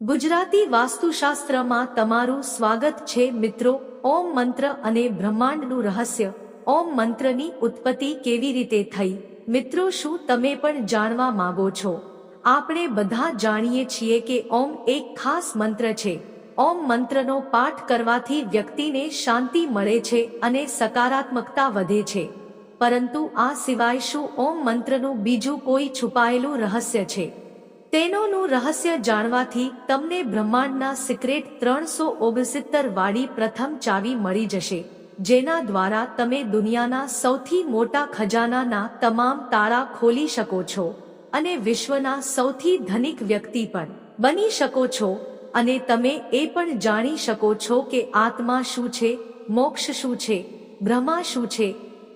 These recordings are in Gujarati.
ગુજરાતી વાસ્તુશાસ્ત્રમાં તમારું સ્વાગત છે મિત્રો. ઓમ મંત્ર અને બ્રહ્માંડનું રહસ્ય. ઓમ મંત્રની ઉત્પત્તિ કેવી રીતે થઈ? મિત્રો, શું તમે પણ જાણવા માંગો છો? આપણે બધા જાણીએ છીએ કે ઓમ એક ખાસ મંત્ર છે. ઓમ મંત્રનો પાઠ કરવાથી વ્યક્તિને શાંતિ મળે છે અને સકારાત્મકતા વધે છે. પરંતુ આ સિવાય શું ઓમ મંત્રનું બીજું કોઈ છુપાયેલું રહસ્ય છે? તેનોનું રહસ્ય જાણવાથી તમને બ્રહ્માંડના સિક્રેટ ત્રણસો ઓગણસિત્તર વાળી પ્રથમ ચાવી મળી જશે, જેના દ્વારા તમે દુનિયાના સૌથી મોટા ખજાનાના તમામ તાળા ખોલી શકો છો અને વિશ્વના સૌથી ધનિક વ્યક્તિ પણ બની શકો છો અને તમે એ પણ જાણી શકો છો કે આત્મા શું છે, મોક્ષ શું છે, બ્રહ્મા શું છે,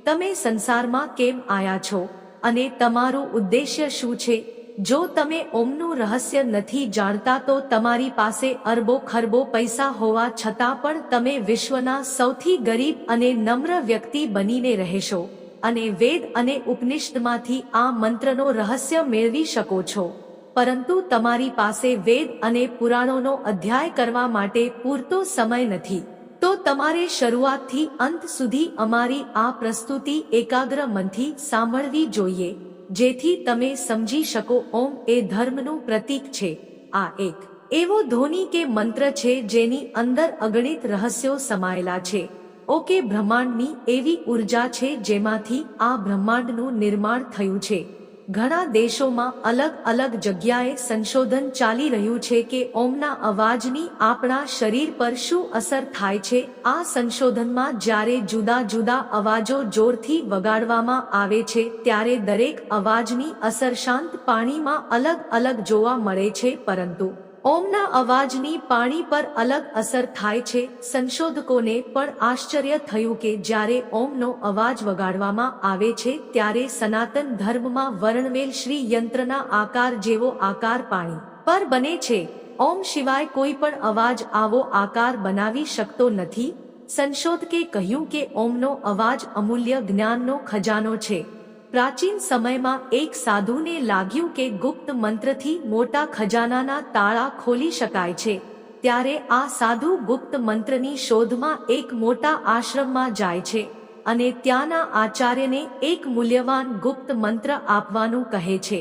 તમે સંસારમાં કેમ આયા છો અને તમારું ઉદ્દેશ્ય શું છે જો તમે ઓમનું રહસ્ય નથી જાણતા તો તમારી પાસે અરબો ખરબો પૈસા હોવા છતાં પણ તમે વિશ્વના સૌથી ગરીબ અને નમ્ર વ્યક્તિ બનીને રહેશો અને વેદ અને ઉપનિષદમાંથી આ મંત્રનો રહસ્ય મેળવી શકો છો. પરંતુ તમારી પાસે વેદ અને પુરાણોનો અધ્યાય કરવા માટે પૂરતો સમય નથી. તો તમારે શરૂઆતથી અંત સુધી અમારી આ પ્રસ્તુતિ એકાગ્ર મનથી સાંભળવી જોઈએ. જેથી તમે સમજી શકો ઓમ એ ધર્મનું પ્રતીક છે. આ એક એવો ધ્વનિ કે મંત્ર છે જેની અંદર અગણિત રહસ્યો સમાયેલા છે. ઓકે બ્રહ્માંડની એવી ઊર્જા છે જેમાંથી આ બ્રહ્માંડનું નિર્માણ થયું છે. ઘણા દેશોમાં અલગ અલગ જગ્યાએ સંશોધન ચાલી રહ્યું છે કે ઓમના અવાજની આપણા શરીર પર શું અસર થાય છે. આ સંશોધનમાં જ્યારે જુદા જુદા અવાજો જોરથી વગાડવામાં આવે છે, ત્યારે દરેક અવાજની અસર શાંત પાણીમાં અલગ અલગ જોવા મળે છે, પરંતુ ઓમના અવાજની પાણી પર અલગ અસર થાય છે. સંશોધકોને પણ આશ્ચર્ય થયું કે જ્યારે ઓમનો અવાજ વગાડવામાં આવે છે, ત્યારે સનાતન ધર્મમાં વર્ણવેલ શ્રી યંત્રના આકાર જેવો આકાર પાણી પર બને છે. ઓમ સિવાય કોઈ પણ અવાજ આવો આકાર બનાવી શકતો નથી. સંશોધકે કહ્યું કે ઓમનો અવાજ અમૂલ્ય જ્ઞાનનો ખજાનો છે. પ્રાચીન સમયમાં એક સાધુને લાગ્યું કે ગુપ્ત મંત્રથી મોટા ખજાનાના તાળા ખોલી શકાય છે, ત્યારે આ સાધુ ગુપ્ત મંત્રની શોધમાં એક મોટા આશ્રમમાં જાય છે અને ત્યાંના આચાર્યને એક મૂલ્યવાન ગુપ્ત મંત્ર આપવાનું કહે છે.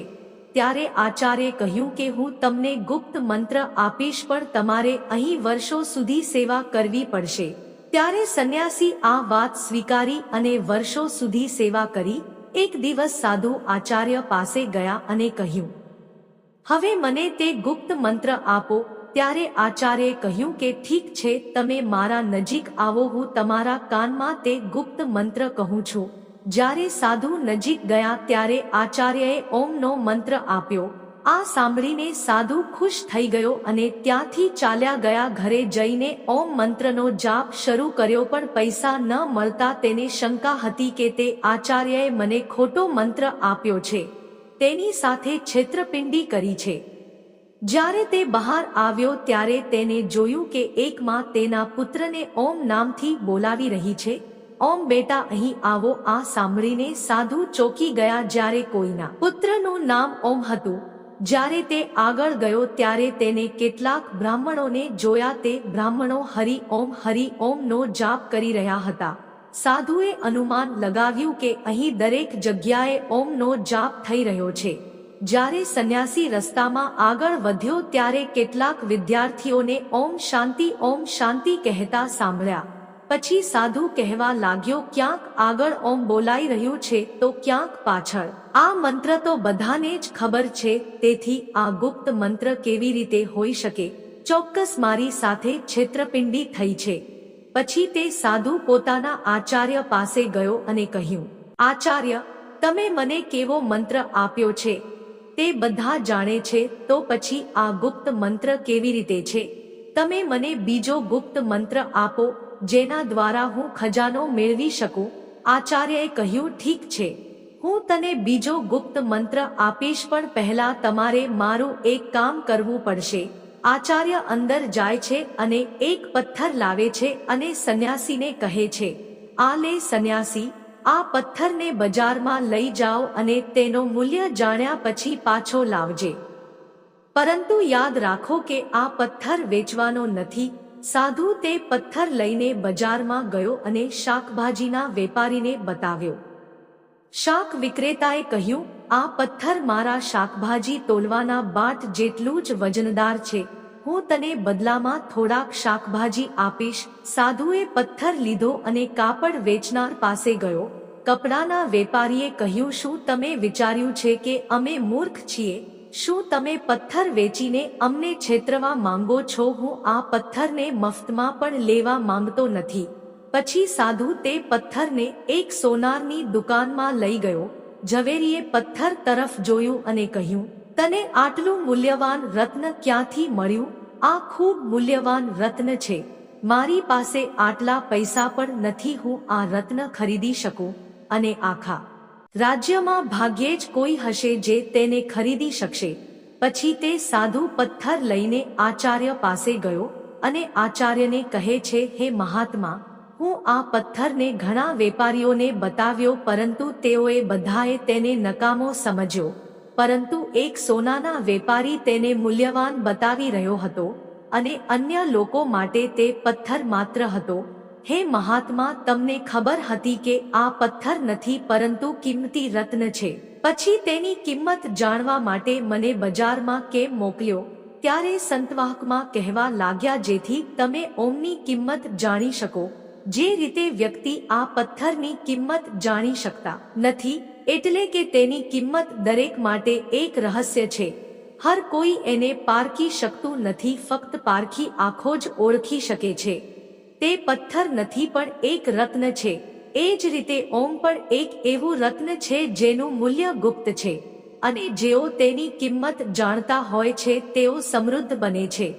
ત્યારે આચાર્ય કહ્યું કે હું તમને ગુપ્ત મંત્ર આપીશ પણ તમારે અહીં વર્ષો સુધી સેવા કરવી પડશે. ત્યારે સંન્યાસી આ વાત સ્વીકારી અને વર્ષો સુધી સેવા કરી એક દિવસ સાધુ આચાર્ય પાસે ગયા અને કહ્યું, હવે મને તે ગુપ્ત મંત્ર આપો. ત્યારે આચાર્યે કહ્યું કે, ઠીક છે, તમે મારા નજીક આવો, હું તમારા કાનમાં તે ગુપ્ત મંત્ર કહું છું. જ્યારે સાધુ નજીક ગયા ત્યારે આચાર્યએ ઓમનો મંત્ર આપ્યો આ સાંભળીને સાધુ ખુશ થઈ ગયો અને ત્યાંથી ચાલ્યા ગયા ઘરે જઈને ઓમ મંત્રનો જાપ શરૂ કર્યો પણ પૈસા ન મળતા તેને શંકા હતી કે તે આચાર્યએ મને ખોટો મંત્ર આપ્યો છે. તેની સાથે છેતરપિંડી કરી છે. જ્યારે તે બહાર આવ્યો ત્યારે તેને જોયું કે એક માં તેના પુત્રને ઓમ નામથી બોલાવી રહી છે. ઓમ બેટા અહીં આવો આ સાંભળીને સાધુ ચોકી ગયા જ્યારે કોઈના પુત્રનું નામ ઓમ હતું. જ્યારે તે આગળ ગયો ત્યારે તેને કેટલાક બ્રાહ્મણોને જોયા તે બ્રાહ્મણો હરિ ઓમ, હરિ ઓમનો જાપ કરી રહ્યા હતા. સાધુએ અનુમાન લગાવ્યું કે અહીં દરેક જગ્યાએ ઓમનો જાપ થઈ રહ્યો છે. જ્યારે સંન્યાસી રસ્તામાં આગળ વધ્યો ત્યારે કેટલાક વિદ્યાર્થીઓને ઓમ શાંતિ ઓમ શાંતિ કહેતા સાંભળ્યા. પછી સાધુ કહેવા લાગ્યો, ક્યાંક આગળ ઓમ બોલાઈ રહ્યું છે, તો ક્યાંક પાછળ. આ મંત્ર તો બધાને જ ખબર છે, તેથી આ ગુપ્ત મંત્ર કેવી રીતે હોઈ શકે? ચોક્કસ મારી સાથે છેતરપિંડી થઈ છે. પછી તે સાધુ પોતાના આચાર્ય પાસે ગયો અને કહ્યું, આચાર્ય, તમે મને કેવો મંત્ર આપ્યો છે? તે બધા જાણે છે, તો પછી આ ગુપ્ત મંત્ર કેવી રીતે છે? તમે મને બીજો ગુપ્ત મંત્ર આપો. જેના દ્વારા હું ખજાનો મેળવી શકું? આચાર્યએ કહ્યું, ઠીક છે. હું તને બીજો ગુપ્ત મંત્ર આપીશ, પણ પહેલા તમારે મારું એક કામ કરવું પડશે. આચાર્ય અંદર જાય છે અને એક પથ્થર લાવે છે અને સંન્યાસીને કહે છે, આ લે સંન્યાસી, આ પથ્થરને બજારમાં લઈ જાઓ અને તેનો મૂલ્ય જાણ્યા પછી પાછો લાવજે. પરંતુ યાદ રાખો કે આ પથ્થર વેચવાનો નથી સાધુ તે પથ્થર લઈને બજારમાં ગયો અને શાકભાજીના વેપારીને બતાવ્યો. શાક વિક્રેતાએ કહ્યું, આ પથ્થર મારા શાકભાજી તોલવાના બાટ જેટલું જ વજનદાર છે. હું તને બદલામાં થોડાક શાકભાજી આપીશ. સાધુએ પથ્થર લીધો અને કાપડ વેચનાર પાસે ગયો. કપડાના વેપારીએ કહ્યું, શું તમે વિચાર્યું છે કે અમે મૂર્ખ છીએ? શું તમે પથ્થર વેચીને અમને છેતરવા માંગો છો? હું આ પથ્થરને મફતમાં પણ લેવા માંગતો નથી. પછી સાધુ તે પથ્થરને એક સોનારની દુકાનમાં લઈ ગયો. ઝવેરીએ પથ્થર તરફ જોયું અને કહ્યું, તને આટલું મૂલ્યવાન રત્ન ક્યાંથી મળ્યું? આ ખૂબ મૂલ્યવાન રત્ન છે. મારી પાસે આટલા પૈસા પણ નથી. હું આ રત્ન ખરીદી શકું. અને આખા રાજ્યમાં ભાગ્યે જ કોઈ હશે જે તેને ખરીદી શકશે. પછી તે સાધુ પથ્થર લઈને આચાર્ય પાસે ગયો અને આચાર્યને કહે છે, હે મહાત્મા, હું આ પથ્થરને ઘણા વેપારીઓને બતાવ્યો, પરંતુ તેઓએ બધાએ તેને નકામો સમજ્યો. પરંતુ એક સોનાના વેપારી તેને મૂલ્યવાન બતાવી રહ્યો હતો અને અન્ય લોકો માટે તે પથ્થર માત્ર હતો. હે મહાત્મા, તમને ખબર હતી કે આ પથ્થર નથી, પરંતુ કિંમતી રત્ન છે. પછી તેની કિંમત જાણવા માટે મને બજારમાં કેમ મોકલ્યો? ત્યારે સંતવાહકમાં કહેવા લાગ્યા, જેથી તમે ઓમની કિંમત જાણી શકો. જે રીતે વ્યક્તિ આ પથ્થરની કિંમત જાણી શકતા નથી, એટલે કે તેની કિંમત દરેક માટે એક રહસ્ય છે. હર કોઈ એને પારખી શકતું નથી, ફક્ત પારખી આંખો જ ઓળખી શકે છે. તે પથ્થર નથી પણ એક રત્ન છે. એ જ રીતે ઓમ પણ એક એવું રત્ન છે જેનું મૂલ્ય ગુપ્ત છે. અને જેઓ તેની કિંમત જાણતા હોય છે તેઓ સમૃદ્ધ બને છે.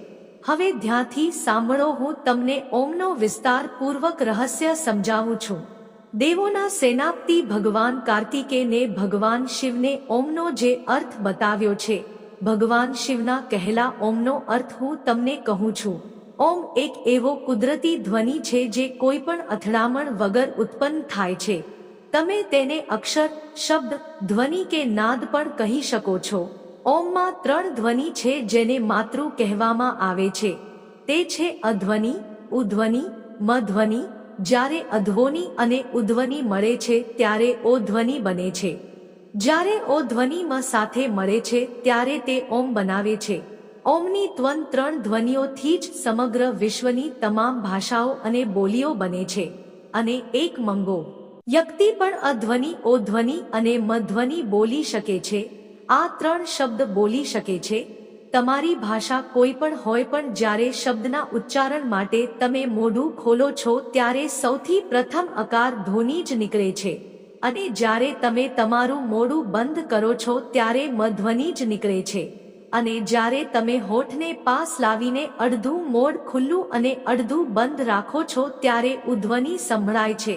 હવે ધ્યાનથી સાંભળો હું તમને ઓમનો વિસ્તાર પૂર્વક રહસ્ય સમજાવું છું. દેવોના સેનાપતિ ભગવાન કાર્તિકેને ભગવાન શિવને ઓમનો જે અર્થ બતાવ્યો છે. ભગવાન શિવના કહેલા ઓમનો અર્થ હું તમને કહું છું. ઓમ એક એવો કુદરતી ધ્વનિ છે જે કોઈ પણ અથડામણ વગર ઉત્પન્ન થાય છે. તમે તેને અક્ષર, શબ્દ, ધ્વનિ કે નાદ પણ કહી શકો છો. ઓમમાં ત્રણ ધ્વનિ છે જેને માતૃ કહેવામાં આવે છે. તે છે અધ્વનિ, ઉધ્વનિ, મધ્વનિ. જ્યારે અધ્વોની અને ઉધ્વનિ મળે છે, ત્યારે ઓ ધ્વનિ બને છે. જ્યારે ઓ ધ્વનિ મ સાથે મળે છે, ત્યારે તે ઓમ બનાવે છે. ઓમની ત્વન ત્રણ ધ્વનિઓથી જ સમગ્ર વિશ્વની તમામ ભાષાઓ અને બોલીઓ બને છે અને એક મંગો. વ્યક્તિ પણ અધ્વનિ ઓ ધ્વનિ અને મધ્વનિ બોલી શકે છે. આ ત્રણ શબ્દ બોલી શકે છે. તમારી ભાષા કોઈ પણ હોય પણ જ્યારે શબ્દના ઉચ્ચારણ માટે તમે મોઢું ખોલો છો ત્યારે સૌથી પ્રથમ અકાર ધ્વનિ જ નીકળે છે. અને જ્યારે તમે તમારું મોઢું બંધ કરો છો ત્યારે મધ્વનિ જ નીકળે છે. અને જ્યારે તમે હોઠને પાસ લાવીને અડધું મોડ ખુલ્લું અને અડધું બંધ રાખો છો ત્યારે ઉધ્વનિ સંભળાય છે.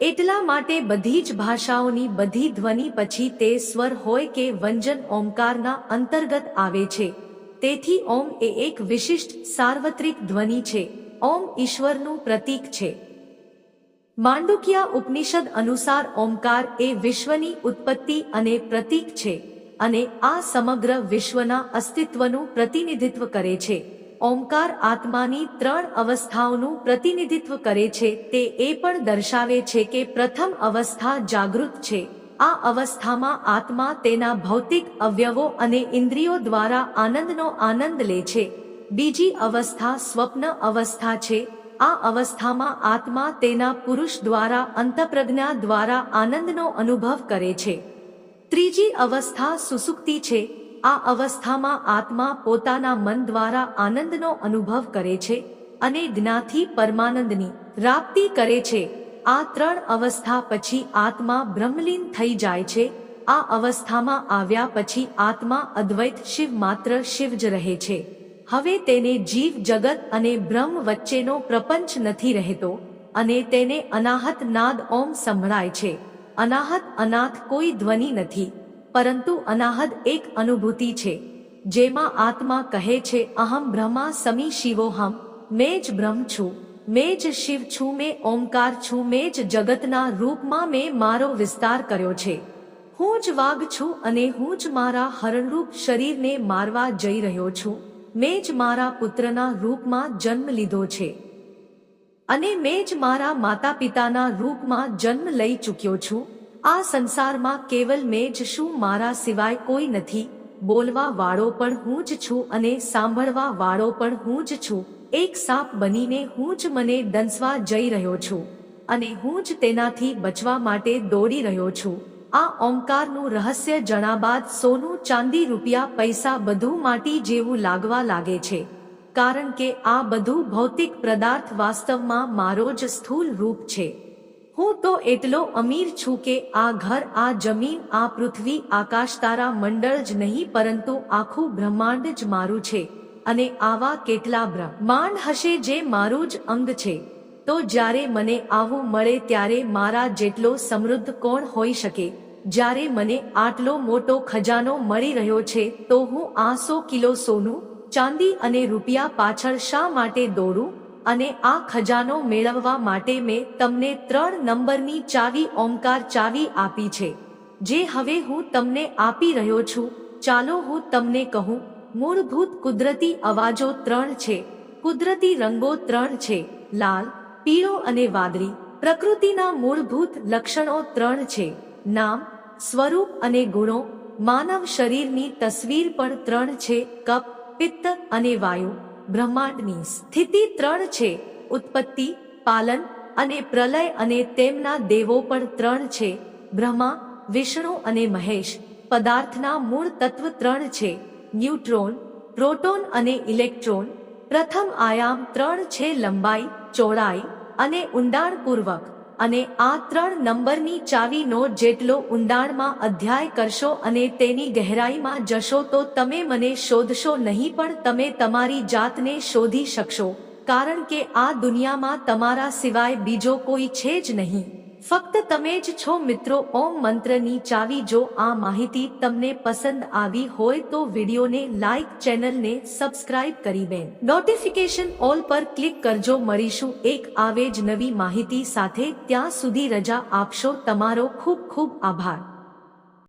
એટલા માટે બધી જ ભાષાઓની બધી ધ્વનિ પછી તે સ્વર હોય કે વંજન ઓમકારના અંતર્ગત આવે છે. તેથી ઓમ એ એક વિશિષ્ટ સાર્વત્રિક ધ્વનિ છે. ઓમ ઈશ્વરનું પ્રતીક છે. માંડુકિયા ઉપનિષદ અનુસાર ઓમકાર એ વિશ્વની ઉત્પત્તિ અને પ્રતીક છે. અને આ સમગ્ર વિશ્વના અસ્તિત્વનું પ્રતિનિધિત્વ કરે છે. ઓમકાર આત્માની ત્રણ અવસ્થાઓનું પ્રતિનિધિત્વ કરે છે. તે એ પણ દર્શાવે છે કે પ્રથમ અવસ્થા જાગૃત છે. આ અવસ્થામાં આત્મા તેના ભૌતિક અવયવો અને ઇન્દ્રિયો દ્વારા આનંદનો આનંદ લે છે. બીજી અવસ્થા સ્વપ્ન અવસ્થા છે. આ અવસ્થામાં આત્મા તેના પુરુષ દ્વારા, અંતપ્રજ્ઞા દ્વારા આનંદનો અનુભવ કરે છે. ત્રીજી અવસ્થા સુસુક્તિ છે. આ અવસ્થામાં આત્મા પોતાના મન દ્વારા આનંદનો અનુભવ કરે છે અને જ્ઞાથી પરમાનંદની રાપ્તિ કરે છે. આ ત્રણ અવસ્થા પછી આત્મા બ્રહ્મલીન થઈ જાય છે. આ અવસ્થામાં આવ્યા પછી આત્મા અદ્વૈત શિવ માત્ર શિવ જ રહે છે. હવે તેને જીવ, જગત અને બ્રહ્મ વચ્ચેનો પ્રપંચ નથી રહેતો અને તેને અનાહત નાદ ઓમ સંભળાય છે. અનાહત અનાથ કોઈ ધ્વનિ નથી, પરંતુ અનાહદ એક અનુભૂતિ છે, જેમાં આત્મા કહે છે, અહમ બ્રહ્મા સમી શિવોહમ, મેં જ બ્રહ્મ છું, મેં જ શિવ છું, મેં ઓમકાર છું, મેં જ જગતના રૂપમાં મેં મારો વિસ્તાર કર્યો છે. હું જ વાઘ છું અને હું જ મારા હરણરૂપ શરીરને મારવા જઈ રહ્યો છું, મેં જ મારા પુત્રના રૂપમાં જન્મ લીધો છે. અને મેં જ મારા માતા પિતાના રૂપમાં જન્મ લઈ ચૂક્યો છું. આ સંસારમાં કેવલ મેં જ શું મારા સિવાય કોઈ નથી. બોલવા વાળો પણ હું જ છું અને સાંભળવા વાળો પણ હું જ છું. એક સાપ બનીને હું જ મને દંસવા જઈ રહ્યો છું અને હું જ તેનાથી બચવા માટે દોડી રહ્યો છું. આ ઓમકારનું રહસ્ય જણા બાદ સોનું, ચાંદી, રૂપિયા, પૈસા બધું માટી જેવું લાગવા લાગે છે. કારણ કે આ બધું ભૌતિક પદાર્થ વાસ્તવમાં મારો જ સ્થૂલ રૂપ છે. હું તો એટલો અમીર છું કે આ ઘર, આ જમીન, આ પૃથ્વી, આકાશ તારા મંડળ જ નહીં, પરંતુ આખું બ્રહ્માંડ જ મારું છે અને આવા કેટલા બ્રહ્માંડ હશે જે મારું જ અંગ છે. તો જ્યારે મને આવું મળે ત્યારે મારા જેટલો સમૃદ્ધ કોણ હોઈ શકે? જ્યારે મને આટલો મોટો ખજાનો મળી રહ્યો છે, તો હું આ સો કિલો સોનું ચાંદી અને રૂપિયા પાછળ શા માટે દોડું અને આ ખજાનો મેળવવા માટે મેં તમને ત્રણ નંબરની ચાવી ઓમકાર ચાવી આપી છે, જે હવે હું તમને આપી રહ્યો છું. ચાલો હું તમને કહું, મૂળભૂત કુદરતી અવાજો ત્રણ છે. કુદરતી રંગો ત્રણ છે, લાલ, પીળો અને વાદળી. પ્રકૃતિના મૂળભૂત લક્ષણો ત્રણ છે. નામ, સ્વરૂપ અને ગુણો. માનવ શરીરની તસવીર પણ ત્રણ છે. કપ પિત્ત અને વાયુ બ્રહ્માંડની સ્થિતિ ત્રણ છે. ઉત્પત્તિ, પાલન અને પ્રલય અને તેમના દેવો પણ ત્રણ છે. બ્રહ્મા, વિષ્ણુ અને મહેશ પદાર્થના મૂળ તત્વ ત્રણ છે. ન્યુટ્રોન, પ્રોટોન અને ઇલેક્ટ્રોન પ્રથમ આયામ ત્રણ છે લંબાઈ ચોડાઈ અને ઊંડાણપૂર્વક. અને આ ત્રણ નંબરની ચાવીનો જેટલો ઊંડાણમાં અધ્યાય કરશો અને તેની ગહેરાઈમાં જશો તો તમે મને શોધશો નહીં પણ તમે તમારી જાતને શોધી શકશો. કારણ કે આ દુનિયામાં તમારા સિવાય બીજો કોઈ છે જ નહીં. ફક્ત તમે જ છો મિત્રો ઓમ મંત્રની ચાવી જો આ માહિતી તમને પસંદ આવી હોય તો વિડીયોને લાઈક ચેનલને સબસ્ક્રાઇબ કરી બેન નોટિફિકેશન ઓલ પર ક્લિક કરજો. મળીશું એક આવે જ નવી માહિતી સાથે. ત્યાં સુધી રજા આપશો. તમારો ખૂબ ખૂબ આભાર.